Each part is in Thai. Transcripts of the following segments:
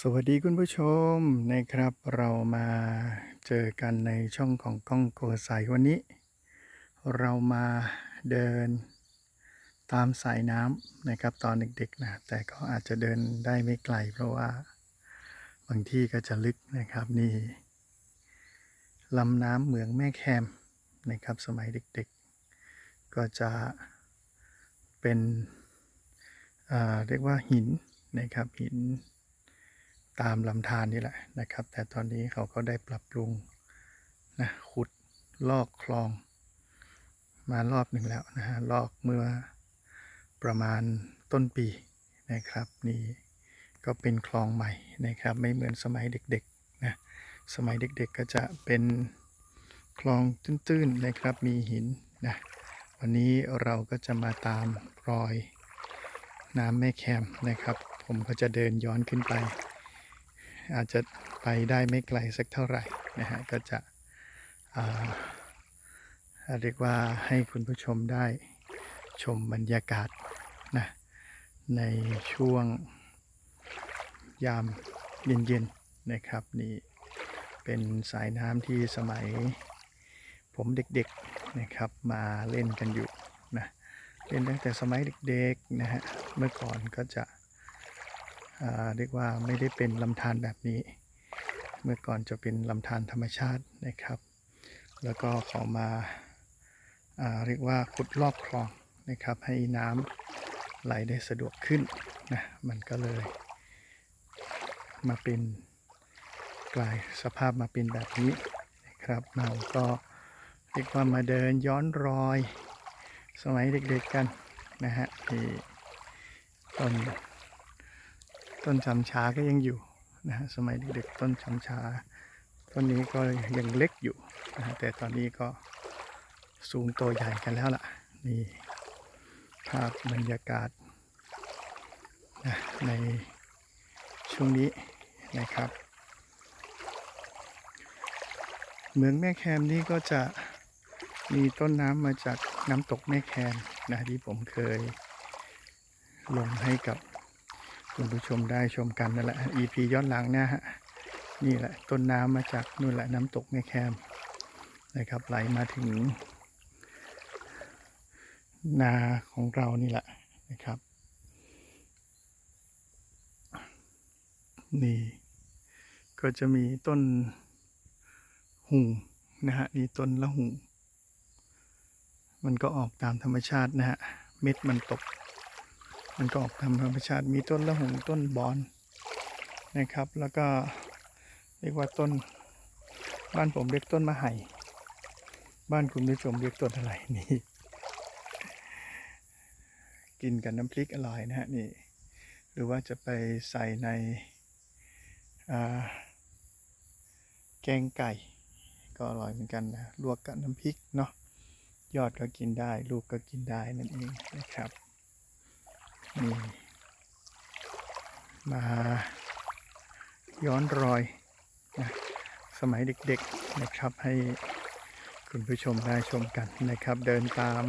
สวัสดีคุณผู้ชมนะครับ เรามาเจอกันในช่องของกล้องโกสายวันนี้ เรามาเดินตามสายน้ำนะครับตอนเด็กๆนะแต่ก็อาจจะเดินได้ไม่ไกล เพราะว่า บางที่ก็จะลึกนะครับนี่ลำน้ำเหมืองแม่แคมนะครับสมัยเด็กๆ ก็จะเป็นอ่าเรียกว่าหินนะครับหิน ตามลำธารนี่แหละนะครับ แต่ตอนนี้เขาก็ได้ปรับปรุงนะขุดลอกคลอง มารอบหนึ่งแล้วนะฮะลอกเมื่อประมาณต้นปีนะครับ นี่ก็เป็นคลองใหม่นะครับ ไม่เหมือนสมัยเด็กๆนะสมัยเด็กๆก็จะเป็นคลองตื้นๆนะครับมีหินนะวันนี้เราก็จะมาตามรอยน้ำแม่แคมนะครับ ผมก็จะเดินย้อนขึ้นไป อาจจะไปได้ไม่ไกลสักเท่าไหร่นะฮะก็จะอ่าเรียกว่าให้คุณผู้ชมได้ชมบรรยากาศนะในช่วงยามเย็นๆนะครับนี่เป็นสายน้ำที่สมัยผมเด็กๆนะครับมาเล่นกันอยู่นะเล่นตั้งแต่สมัยเด็กๆนะฮะเมื่อก่อนก็จะ เรียกว่าไม่ได้เป็นลำธารแบบนี้ เมื่อก่อนจะเป็นลำธารธรรมชาตินะครับ แล้วก็เขามาาเรียกว่าขุดลอกคลองนะครับ ให้น้ำไหลได้สะดวกขึ้นนะมันก็เลย มาเป็นกลายสภาพมาเป็นแบบนี้นะครับเราก็เรียกว่ามาเดินย้อนรอย สมัยเด็กๆกันนะฮะที่ต้น ต้นชำชาก็ยังอยู่นะฮะสมัยเด็กๆต้นชำชา ต้นนี้ก็ยังเล็กอยู่นะฮะแต่ตอนนี้ก็สูงโตใหญ่กันแล้วล่ะนี่ภาพบรรยากาศนะในช่วงนี้นะครับ เมืองแม่แคมนี่ก็จะมีต้นน้ำมาจากน้ำตกแม่แคมนะที่ผมเคยลงให้กับ คุณผู้ชมได้ชมกันนั่นแหละ EP ย้อนหลังนะฮะนี่แหละต้นน้ำมาจากนู่นแหละน้ำตกแม่แคมนะครับ ไหลมาถึง นาของเรานี่แหละนะครับ นี่ ก็จะมีต้นหุงนะฮะนี่ต้นละหุงมันก็ออกตามธรรมชาตินะฮะเม็ดมันตก มันก็ออกตามธรรมชาติมีต้นละหงต้นบอนนะครับ แล้วก็เรียกว่าต้นบ้านผมเรียกต้นมะไห่บ้านคุณผู้ชมเรียกต้นอะไรนี่ กินกับน้ำพริกอร่อยนะฮะนี่ หรือว่าจะไปใส่ในแกงไก่ ก็อร่อยเหมือนกันนะลวกกับน้ำพริกเนาะยอดก็กินได้ ลูกก็กินได้นั่นเองนะครับ นี่มาย้อนรอยนะสมัยเด็กๆนะครับให้คุณผู้ชมได้ชมกันนะครับ เดินตาม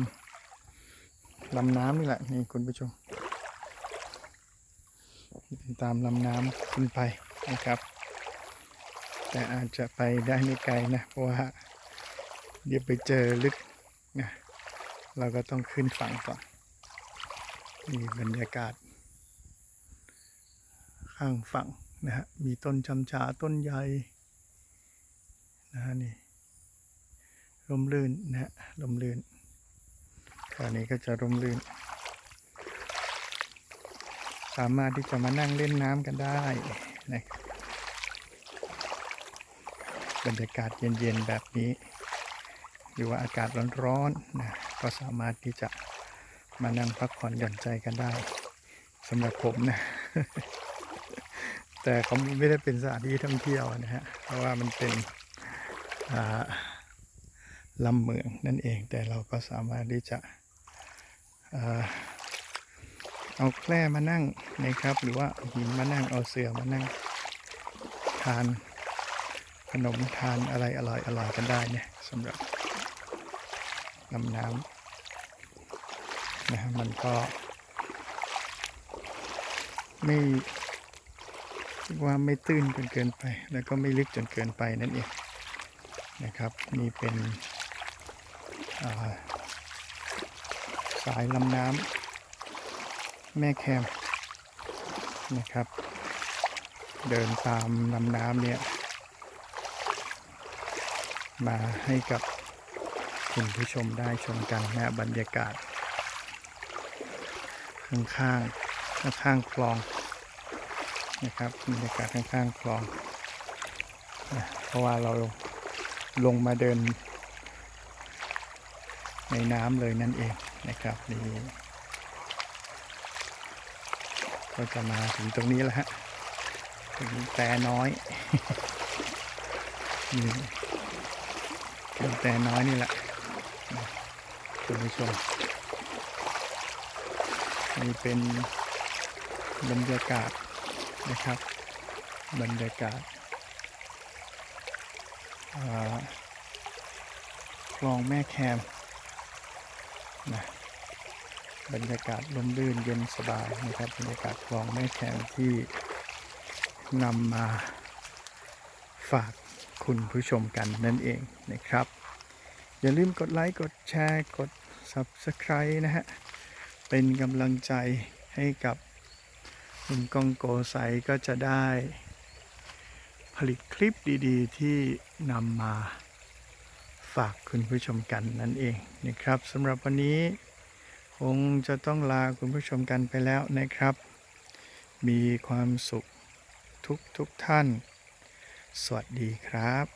ลำน้ำนี่แหละนี่คุณผู้ชมเดินตามลำน้ำขึ้นไปนะครับ แต่อาจจะไปได้ไม่ไกลนะ เพราะว่าเดี๋ยวไปเจอลึกนะเราก็ต้องขึ้นฝั่งก่อน นี่บรรยากาศ ข้างฝั่งนะฮะ มีต้นชำชาต้นใหญ่นะฮะนี่ลมลื่นนะฮะลมลื่นคราวนี้ก็จะลมลื่น สามารถที่จะมานั่งเล่นน้ำกันได้นะครับบรรยากาศเย็นๆแบบนี้ หรือว่าอากาศร้อนๆนะก็สามารถที่จะ มานั่งพักผ่อนหย่อนใจกันได้สำหรับผมนะ แต่เขาไม่ได้เป็นสถานที่ท่องเที่ยวนะฮะ เพราะว่ามันเป็นลำเมืองนั่นเอง แต่เราก็สามารถที่จะเอาแคร่มานั่งนะครับ หรือว่าหินมานั่งเอาเสื่อมานั่ง ทานขนมทานอะไรอร่อยอร่อยกันได้เนี่ยสำหรับลำน้ำ นะมันก็ไม่ว่าไม่ตื้นจนเกินไป แล้วก็ไม่ลึกจนเกินไปนั่นเองนะครับนี่เป็นาสายลำน้ำแม่แคมนะครับ เดินตามลำน้ำเนี่ยมาให้กับคุณผู้ชมได้ชมกันนะบรรยากาศ ข้างๆข้างคลองนะครับบรรยากาศข้างๆคลองนะเพราะว่าเราลงมาเดิน ในน้ำเลยนั่นเองนะครับนี่ก็จะมาถึงตรงนี้แล้วฮะถึงแต่น้อยนี่แต่น้อยนี่แหละคุณผู้ชม นี่เป็นบรรยากาศนะครับ บรรยากาศคลองแม่แคมนะบรรยากาศลมลื่นเย็นสบายนะครับบรรยากาศคลองแม่แคมที่นำมาฝากคุณผู้ชมกันนั่นเองนะครับ อย่าลืมกดไลค์ กดแชร์ กด Subscribe นะฮะ เป็นกำลังใจให้กับคุณกองโกไซก็จะได้ผลิตคลิปดีๆ ที่นำมาฝากคุณผู้ชมกันนั่นเองนะครับสำหรับวันนี้คงจะต้องลาคุณผู้ชมกันไปแล้วนะครับ มีความสุขทุกทุกท่าน สวัสดีครับ